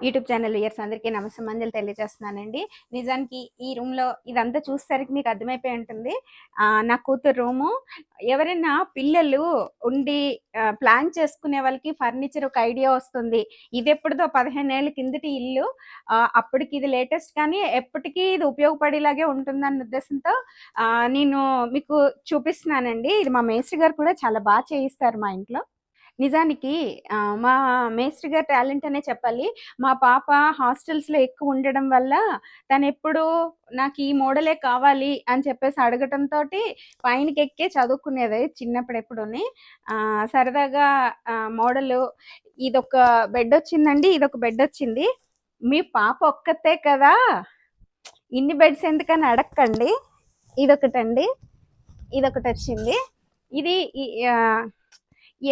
YouTube channel years అందరికీ నమస్తే తెలియజేస్తున్నానండి. నిజానికి ఈ రూమ్లో ఇదంతా చూసేసరికి మీకు అర్థమైపోయి ఉంటుంది. ఆ, నా కూతురు రూము. ఎవరైనా పిల్లలు ఉండి ప్లాన్ చేసుకునే వాళ్ళకి ఫర్నిచర్ ఒక ఐడియా వస్తుంది. ఇది ఎప్పుడుదో పదిహేను ఏళ్ళ కిందటి ఇల్లు. అప్పటికి ఇది లేటెస్ట్ కానీ ఎప్పటికీ ఇది ఉపయోగపడేలాగే ఉంటుందన్న ఉద్దేశంతో ఆ, నేను మీకు చూపిస్తున్నానండి. ఇది మా మేస్త్రి గారు కూడా చాలా బాగా చేయిస్తారు మా ఇంట్లో. నిజానికి మా మేస్త్రి గారి టాలెంట్ అనే చెప్పాలి. మా పాప హాస్టల్స్లో ఎక్కువ ఉండడం వల్ల తను ఎప్పుడూ నాకు ఈ మోడలే కావాలి అని చెప్పేసి అడగటంతో పైనకి ఎక్కే చదువుకునేది చిన్నప్పుడు ఎప్పుడుని. సరదాగా మోడల్ ఇదొక బెడ్ వచ్చిందండి ఇదొక బెడ్ వచ్చింది. మీ పాప ఒక్కతే కదా! ఇన్ని బెడ్స్ ఎందుకని అడగండి ఇదొకటండి. ఇదొకటి వచ్చింది ఇది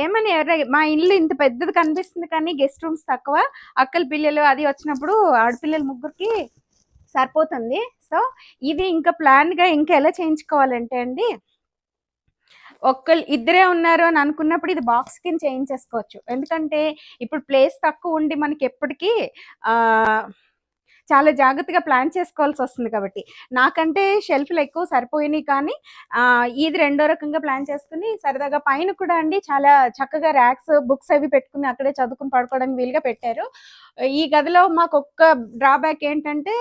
ఏమని ఎవర మా ఇల్లు ఇంత పెద్దది కనిపిస్తుంది కానీ గెస్ట్ రూమ్స్ తక్కువ. అక్కల పిల్లలు అది వచ్చినప్పుడు ఆడపిల్లలు ముగ్గురికి సరిపోతుంది. సో ఇది ఇంకా ప్లాన్గా ఇంకా ఎలా చేయించుకోవాలంటే అండి ఒక్కళ్ళు ఇద్దరే ఉన్నారు అని అనుకున్నప్పుడు ఇది బాక్స్ కింద చేయించేసుకోవచ్చు. ఎందుకంటే ఇప్పుడు ప్లేస్ తక్కువ ఉండి మనకి ఎప్పటికీ చాలా జాగ్రత్తగా ప్లాన్ చేసుకోవాల్సి వస్తుంది కాబట్టి. నాకంటే షెల్ఫ్లు ఎక్కువ సరిపోయినాయి కానీ ఇది రెండో రకంగా ప్లాన్ చేసుకుని సరదాగా పైన కూడా అండి చాలా చక్కగా ర్యాక్స్ బుక్స్ అవి పెట్టుకుని అక్కడే చదువుకుని పడుకోవడానికి వీలుగా పెట్టారు. ఈ గదిలో మాకు ఒక్క డ్రాబ్యాక్ ఏంటంటే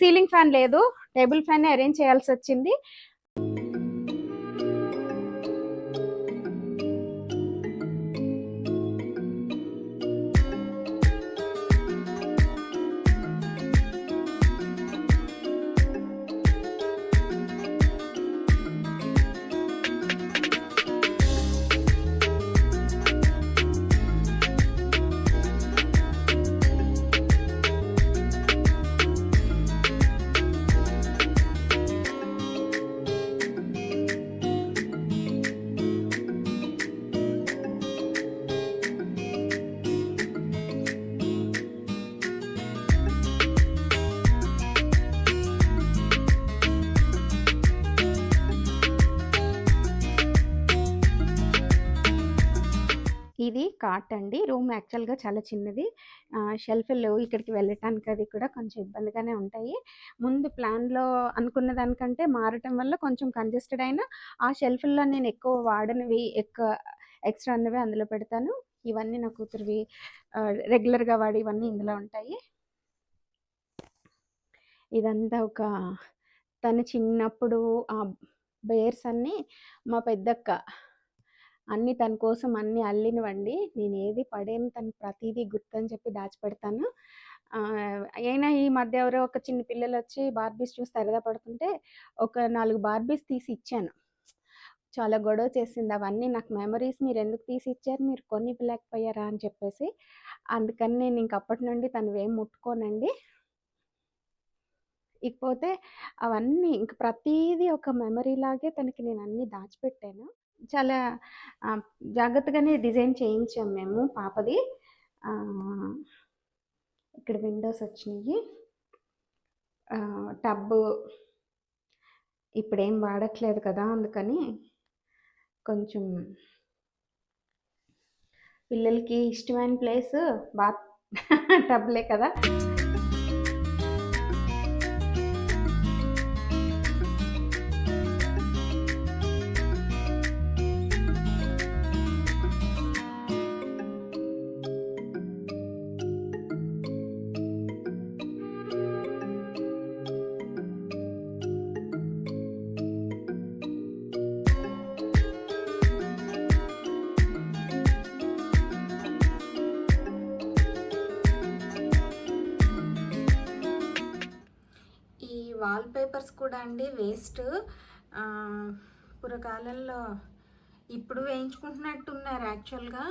సీలింగ్ ఫ్యాన్ లేదు టేబుల్ ఫ్యాన్ అరేంజ్ చేయాల్సి వచ్చింది. కాట్ అండి. రూమ్ యాక్చువల్గా చాలా చిన్నది. షెల్ఫ్లు ఇక్కడికి వెళ్ళటానికి అది కూడా కొంచెం ఇబ్బందిగానే ఉంటాయి. ముందు ప్లాన్లో అనుకున్న దానికంటే మారటం వల్ల కొంచెం కంజెస్టెడ్ అయినా ఆ షెల్ఫ్ల్లో నేను ఎక్కువ వాడనివి ఎక్కువ ఎక్స్ట్రా అన్నవి అందులో పెడతాను. ఇవన్నీ నా కూతురువి రెగ్యులర్గా వాడి ఇవన్నీ ఇందులో ఉంటాయి. ఇదంతా ఒక తను చిన్నప్పుడు ఆ బేర్స్ అన్నీ మా పెద్దక్క అన్నీ తన కోసం అన్ని అల్లినవండి. నేను ఏది పడేను తను ప్రతిదీ గుర్తని చెప్పి దాచిపెడతాను. అయినా ఈ మధ్య ఎవరో ఒక చిన్న పిల్లలు వచ్చి బార్బీస్ చూసి సరదా పడుతుంటే ఒక నాలుగు బార్బీస్ తీసి ఇచ్చాను. చాలా గొడవ చేసింది. అవన్నీ నాకు మెమరీస్ మీరు ఎందుకు తీసి ఇచ్చారు? మీరు కొని ఇవ్వలేకపోయారా అని చెప్పేసి. అందుకని నేను ఇంకప్పటి నుండి తను ఏం ముట్టుకోనండి. ఇకపోతే అవన్నీ ఇంక ప్రతిదీ ఒక మెమరీ లాగే తనకి నేను అన్నీ దాచిపెట్టాను. చాలా జాగ్రత్తగానే డిజైన్ చేయించాం మేము పాపది. ఇక్కడ విండోస్ వచ్చినాయి. టబ్ ఇప్పుడేం వాడట్లేదు కదా అందుకని కొంచెం పిల్లలకి ఇష్టమైన ప్లేస్ బాత్ టబ్లే కదా. వాల్ పేపర్స్ కూడా అండి వేస్ట్ పురకాలంలో ఇప్పుడు వేయించుకుంటున్నట్టున్నారు యాక్చువల్గా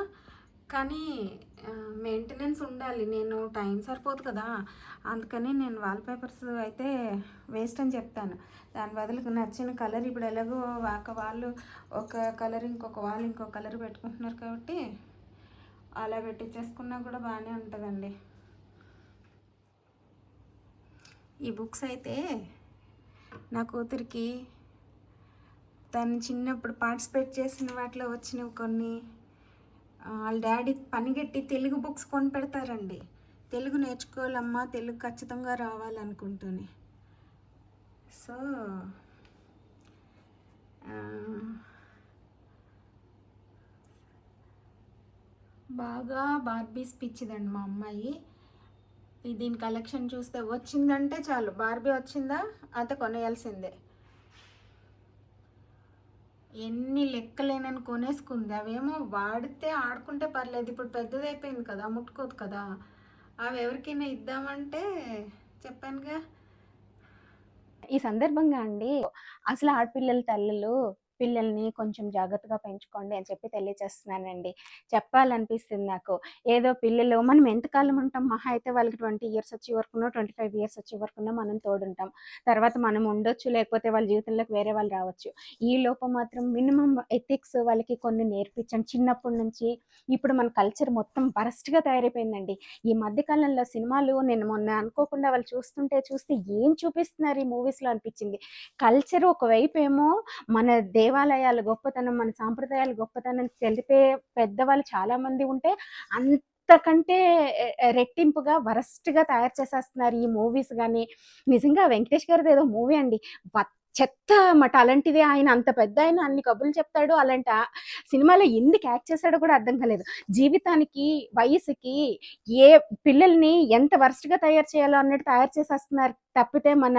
కానీ మెయింటెనెన్స్ ఉండాలి. నేను టైం సరిపోదు కదా. అందుకని నేను వాల్ పేపర్స్ అయితే వేస్ట్ అని చెప్తాను. దాని బదులు నచ్చిన కలర్ ఇప్పుడు ఎలాగో ఒక వాళ్ళు ఒక కలర్ ఇంకొక వాళ్ళు ఇంకొక కలర్ పెట్టుకుంటున్నారు కాబట్టి అలా పెట్టించేసుకున్నా కూడా బాగానే ఉంటుందండి. ఈ బుక్స్ అయితే నా కూతురికి తను చిన్నప్పుడు పార్టిసిపేట్ చేసిన వాటిలో వచ్చినవి కొన్ని. వాళ్ళ డాడీ పనిగట్టి తెలుగు బుక్స్ కొని పెడతారండి. తెలుగు నేర్చుకోవాలమ్మా తెలుగు ఖచ్చితంగా రావాలనుకుంటూనే. సో బాగా బార్బీస్ పిచ్చిదండి మా అమ్మాయి. దీని కలెక్షన్ చూస్తే వచ్చిందంటే చాలు. బార్బీ వచ్చిందా? అయితే కొనేయాల్సిందే. ఎన్ని లెక్కలేనని కొనేసుకుంది. అవేమో వాడితే ఆడుకుంటే పర్లేదు. ఇప్పుడు పెద్దదైపోయింది కదా ముట్టుకోదు కదా. అవి ఎవరికైనా ఇద్దామంటే చెప్పానుగా. ఈ సందర్భంగా అండి అసలు ఆడపిల్లల తల్లులు పిల్లల్ని కొంచెం జాగ్రత్తగా పెంచుకోండి అని చెప్పి తెలియచేస్తున్నానండి. చెప్పాలనిపిస్తుంది నాకు. ఏదో పిల్లలు మనం ఎంతకాలం ఉంటాం? మహా అయితే వాళ్ళకి ట్వంటీ ఇయర్స్ వచ్చే వరకునో ట్వంటీ ఫైవ్ ఇయర్స్ వచ్చే వరకునో మనం తోడుంటాం. తర్వాత మనం ఉండొచ్చు లేకపోతే వాళ్ళ జీవితంలోకి వేరే వాళ్ళు రావచ్చు. ఈ లోపం మాత్రం మినిమం ఎథిక్స్ వాళ్ళకి కొన్ని నేర్పించండి. చిన్నప్పటి నుంచి ఇప్పుడు మన కల్చర్ మొత్తం బరస్ట్గా తయారైపోయిందండి. ఈ మధ్యకాలంలో సినిమాలు నేను మొన్న అనుకోకుండా వాళ్ళు చూస్తుంటే చూస్తే ఏం చూపిస్తున్నారు ఈ మూవీస్లో అనిపించింది. కల్చర్ ఒకవైపు ఏమో మన దే దేవాలయాల గొప్పతనం మన సాంప్రదాయాల గొప్పతనం తెలిపే పెద్దవాళ్ళు చాలా మంది ఉంటే అంతకంటే ఎ- ఎ- రెట్టింపుగా వరస్ట్గా తయారు చేసేస్తున్నారు ఈ మూవీస్ కానీ నిజంగా వెంకటేష్ గారిది ఏదో మూవీ అండి. చెత్త మట అలాంటిది ఆయన అంత పెద్ద ఆయన అన్ని కబుర్లు చెప్తాడు. అలాంటి సినిమాలో ఎందుకు యాక్ట్ చేశాడో కూడా అర్థం కాలేదు. జీవితానికి వయసుకి ఏ పిల్లల్ని ఎంత వరస్ట్గా తయారు చేయాలో అన్నట్టు తయారు చేసేస్తున్నారు తప్పితే మన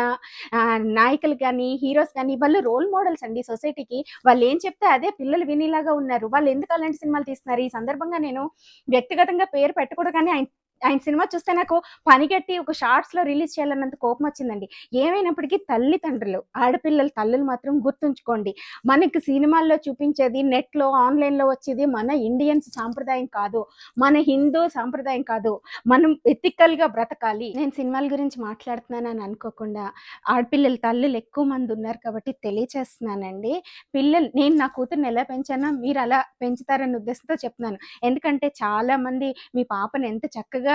నాయకులు కానీ హీరోస్ కానీ వాళ్ళు రోల్ మోడల్స్ అండి సొసైటీకి. వాళ్ళు ఏం చెప్తే అదే పిల్లలు వినేలాగా ఉన్నారు. వాళ్ళు ఎందుకు అలాంటి సినిమాలు తీస్తున్నారు? ఈ సందర్భంగా నేను వ్యక్తిగతంగా పేరు పెట్టకూడదు కానీ ఆయన ఆయన సినిమా చూస్తే నాకు పనిగట్టి ఒక షార్ట్స్లో రిలీజ్ చేయాలన్నంత కోపం వచ్చిందండి ఏమైనప్పటికీ తల్లిదండ్రులు ఆడపిల్లల తల్లులు మాత్రం గుర్తుంచుకోండి. మనకి సినిమాల్లో చూపించేది నెట్లో ఆన్లైన్లో వచ్చేది మన ఇండియన్స్ సాంప్రదాయం కాదు మన హిందూ సాంప్రదాయం కాదు. మనం ఎథికల్గా బ్రతకాలి. నేను సినిమాల గురించి మాట్లాడుతున్నానని అనుకోకుండా ఆడపిల్లల తల్లులు ఎక్కువ మంది ఉన్నారు కాబట్టి తెలియచేస్తున్నానండి. పిల్లలు నేను నా కూతుర్ని ఎలా పెంచానో మీరు అలా పెంచుతారన్న ఉద్దేశంతో చెప్తున్నాను. ఎందుకంటే చాలా మంది మీ పాపను ఎంత చక్కగా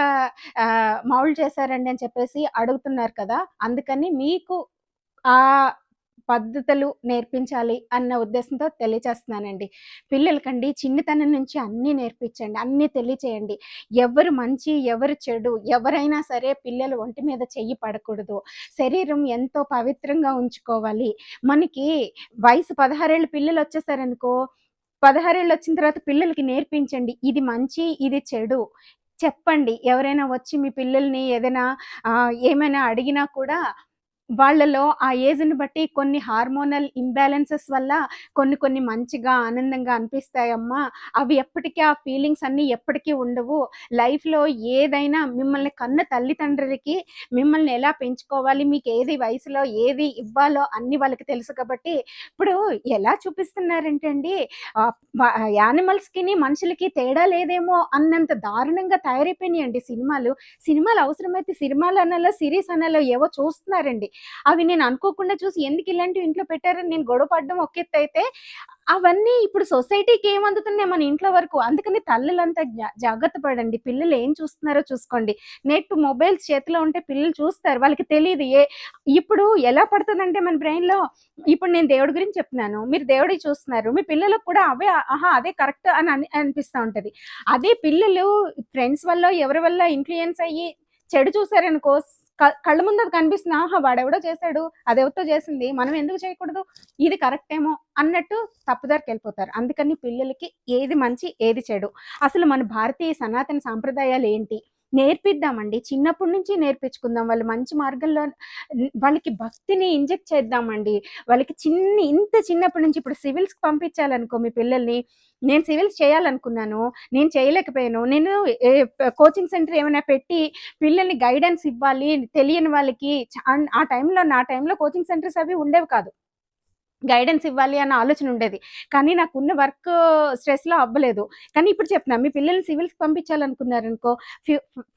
మౌల్డ్ చేశారండి అని చెప్పేసి అడుగుతున్నారు కదా అందుకని మీకు ఆ పద్ధతులు నేర్పించాలి అన్న ఉద్దేశంతో తెలియచేస్తున్నానండి. పిల్లలకండి చిన్నతనం నుంచి అన్నీ నేర్పించండి అన్నీ తెలియచేయండి. ఎవరు మంచి ఎవరు చెడు ఎవరైనా సరే పిల్లలు ఒంటి మీద చెయ్యి పడకూడదు. శరీరం ఎంతో పవిత్రంగా ఉంచుకోవాలి. మనకి వయసు పదహారేళ్ళ పిల్లలు వచ్చేసారనుకో పదహారేళ్ళు వచ్చిన తర్వాత పిల్లలకి నేర్పించండి. ఇది మంచి ఇది చెడు. చెప్పండి. ఎవరైనా వచ్చి మీ పిల్లల్ని ఏదైనా ఆ, ఏమైనా అడిగినా కూడా వాళ్ళలో ఆ ఏజ్ని బట్టి కొన్ని హార్మోనల్ ఇంబ్యాలెన్సెస్ వల్ల కొన్ని కొన్ని మంచిగా ఆనందంగా అనిపిస్తాయమ్మా. అవి ఎప్పటికీ ఆ ఫీలింగ్స్ అన్నీ ఎప్పటికీ ఉండవు. లైఫ్లో ఏదైనా మిమ్మల్ని కన్న తల్లిదండ్రులకి మిమ్మల్ని ఎలా పెంచుకోవాలి మీకు ఏది వయసులో ఏది ఇవ్వాలో అన్ని వాళ్ళకి తెలుసు కాబట్టి ఇప్పుడు ఎలా చూపిస్తున్నారంటే అండి యానిమల్స్కి మనుషులకి తేడా లేదేమో అన్నంత దారుణంగా తయారైపోయినాయండి సినిమాలు. సినిమాలు అవసరమైతే సినిమాలు అనాలో సిరీస్ అనాలో ఏవో చూస్తున్నారండి. అవి నేను అనుకోకుండా చూసి ఎందుకు ఇలాంటివి ఇంట్లో పెట్టారని నేను గొడవ పడడం ఒక అయితే అవన్నీ ఇప్పుడు సొసైటీకి ఏం అందుతున్నాయి మన ఇంట్లో వరకు? అందుకని తల్లులంతా జా- జాగ్రత్త పడండి. పిల్లలు ఏం చూస్తున్నారో చూసుకోండి. నెట్ మొబైల్స్ చేతిలో ఉంటే పిల్లలు చూస్తారు. వాళ్ళకి తెలియదు ఏ ఇప్పుడు ఎలా పడుతుందంటే మన బ్రెయిన్లో ఇప్పుడు నేను దేవుడి గురించి చెప్తున్నాను. మీరు దేవుడి చూస్తున్నారు. మీ పిల్లలకు కూడా అవే ఆహా అదే కరెక్ట్ అని అని అనిపిస్తూ ఉంటుంది. అదే పిల్లలు ఫ్రెండ్స్ వల్ల ఎవరి వల్ల ఇన్ఫ్లుయెన్స్ అయ్యి చెడు చూసారనుకో కళ్ళ ముందు అది కనిపిస్తుంది. ఆహా వాడెవడో చేశాడు అదెవరితో చేసింది మనం ఎందుకు చేయకూడదు? ఇది కరెక్ట్ ఏమో అన్నట్టు తప్పుదారికి వెళ్ళిపోతారు అందుకని పిల్లలకి ఏది మంచి ఏది చెడు. అసలు మన భారతీయ సనాతన సాంప్రదాయాలు ఏంటి? నేర్పిద్దామండి. చిన్నప్పటి నుంచి నేర్పించుకుందాం. వాళ్ళు మంచి మార్గంలో వాళ్ళకి భక్తిని ఇంజెక్ట్ చేద్దామండి. వాళ్ళకి చిన్న ఇంత చిన్నప్పటి నుంచి ఇప్పుడు సివిల్స్కి పంపించాలనుకో మీ పిల్లల్ని నేను సివిల్స్ చేయాలనుకున్నాను నేను చేయలేకపోయాను నేను కోచింగ్ సెంటర్ ఏమైనా పెట్టి పిల్లల్ని గైడెన్స్ ఇవ్వాలి తెలియని వాళ్ళకి ఆ టైంలో నా టైంలో కోచింగ్ సెంటర్స్ అవి ఉండేవి కాదు. గైడెన్స్ ఇవ్వాలి అన్న ఆలోచన ఉండేది. కానీ నాకున్న వర్క్ స్ట్రెస్లో అవ్వలేదు. కానీ ఇప్పుడు చెప్తున్నా మీ పిల్లల్ని సివిల్స్కి పంపించాలనుకున్నారనుకో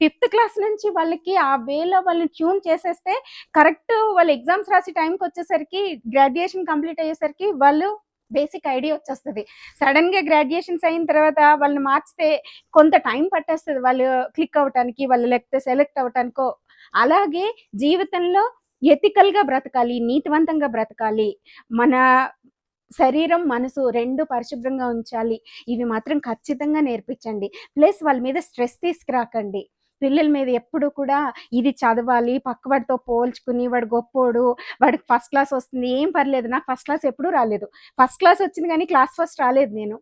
ఫిఫ్త్ క్లాస్ నుంచి వాళ్ళకి ఆ వేలో వాళ్ళని ట్యూన్ చేసేస్తే కరెక్ట్ వాళ్ళు ఎగ్జామ్స్ రాసి టైంకి వచ్చేసరికి గ్రాడ్యుయేషన్ కంప్లీట్ అయ్యేసరికి వాళ్ళు బేసిక్ ఐడియా వచ్చేస్తుంది. సడన్గా గ్రాడ్యుయేషన్స్ అయిన తర్వాత వాళ్ళని మార్చితే కొంత టైం పట్టేస్తుంది వాళ్ళు క్లిక్ అవ్వటానికి వాళ్ళు లేకపోతే సెలెక్ట్ అవ్వటానికో. అలాగే జీవితంలో ఎథికల్గా బ్రతకాలి నీతివంతంగా బ్రతకాలి. మన శరీరం మనసు రెండు పరిశుభ్రంగా ఉంచాలి. ఇవి మాత్రం ఖచ్చితంగా నేర్పించండి. ప్లస్ వాళ్ళ మీద స్ట్రెస్ తీసుకురాకండి. పిల్లల మీద ఎప్పుడు కూడా ఇది చదవాలి పక్కవాడితో పోల్చుకుని వాడు గొప్పోడు వాడికి ఫస్ట్ క్లాస్ వస్తుంది ఏం పర్లేదు నాకు ఫస్ట్ క్లాస్ ఎప్పుడూ రాలేదు. ఫస్ట్ క్లాస్ వచ్చింది కానీ క్లాస్ ఫస్ట్ రాలేదు నేను.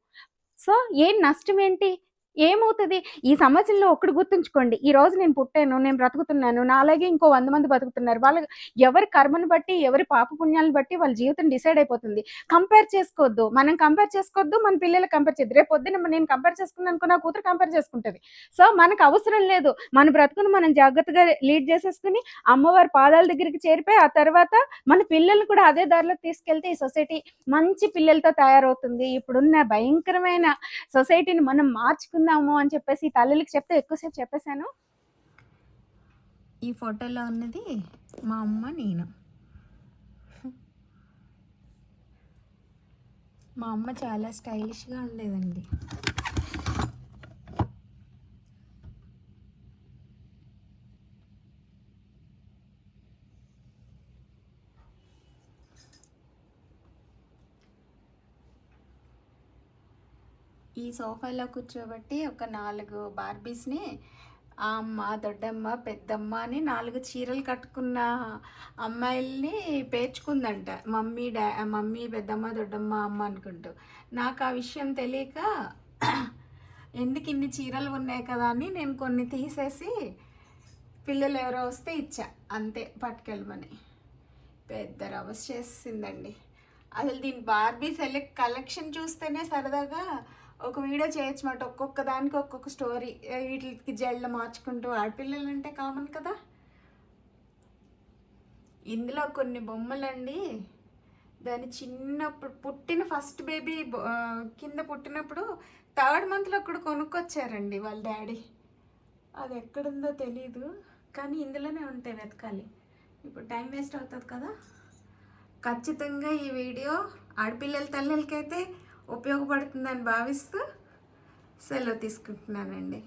సో ఏం నష్టం ఏంటి? ఏమవుతుంది? ఈ సమాజంలో ఒకటి గుర్తుంచుకోండి. ఈ రోజు నేను పుట్టాను నేను బ్రతుకుతున్నాను నా అలాగే ఇంకో వంద మంది బతుకుతున్నారు. వాళ్ళ ఎవరి కర్మను బట్టి ఎవరి పాపపుణ్యాలను బట్టి వాళ్ళ జీవితం డిసైడ్ అయిపోతుంది. కంపేర్ చేసుకోవద్దు మనం కంపేర్ చేసుకోవద్దు మన పిల్లలు కంపేర్ చేయద్దు. రేపు పొద్దున్న నేను కంపేర్ చేసుకున్నాను అనుకో నా కూతురు కంపేర్ చేసుకుంటుంది. సో మనకు అవసరం లేదు. మన బ్రతుకును మనం జాగ్రత్తగా లీడ్ చేసేసుకుని అమ్మవారి పాదాల దగ్గరికి చేరిపోయి ఆ తర్వాత మన పిల్లల్ని కూడా అదే దారిలో తీసుకెళ్తే ఈ సొసైటీ మంచి పిల్లలతో తయారవుతుంది. ఇప్పుడున్న భయంకరమైన సొసైటీని మనం మార్చుకుని చేసుకుందాము అని చెప్పేసి తల్లులకి చెప్తే ఎక్కువసేపు చెప్పేశాను. ఈ ఫోటోలో ఉన్నది మా అమ్మ నేను. మా అమ్మ చాలా స్టైలిష్గా ఉండేదండి. ఈ సోఫాలో కూర్చోబెట్టి ఒక నాలుగు బార్బీస్ని ఆ అమ్మ దొడ్డమ్మ పెద్దమ్మ అని నాలుగు చీరలు కట్టుకున్న అమ్మాయిల్ని పేర్చుకుందంట. మమ్మీ డా మమ్మీ పెద్దమ్మ దొడ్డమ్మ అమ్మ అనుకుంటూ. నాకు ఆ విషయం తెలియక ఎందుకు ఇన్ని చీరలు ఉన్నాయి కదా అని నేను కొన్ని తీసేసి పిల్లలు ఎవరో వస్తే ఇచ్చా. అంతే పట్టుకెళ్ళమని. పెద్ద రవస్ చేసిందండి. అసలు దీని బార్బీ సెలెక్ట్ కలెక్షన్ చూస్తేనే సరదాగా ఒక వీడియో చేయొచ్చు మాట ఒక్కొక్క దానికి ఒక్కొక్క స్టోరీ వీటికి జెళ్ళ మార్చుకుంటూ ఆడపిల్లలు అంటే కామన్ కదా? ఇందులో కొన్ని బొమ్మలండి. దాని చిన్నప్పుడు పుట్టిన ఫస్ట్ బేబీ కింద పుట్టినప్పుడు థర్డ్ మంత్లో అక్కడ కొనుక్కొచ్చారండి వాళ్ళ డాడీ. అది ఎక్కడుందో తెలీదు కానీ ఇందులోనే ఉంటాయి వెతకాలి. ఇప్పుడు టైం వేస్ట్ అవుతుంది కదా? ఖచ్చితంగా ఈ వీడియో ఆడపిల్లల తల్లులకైతే ఉపయోగపడుతుందని భావిస్తూ సెలవు తీసుకుంటున్నానండి.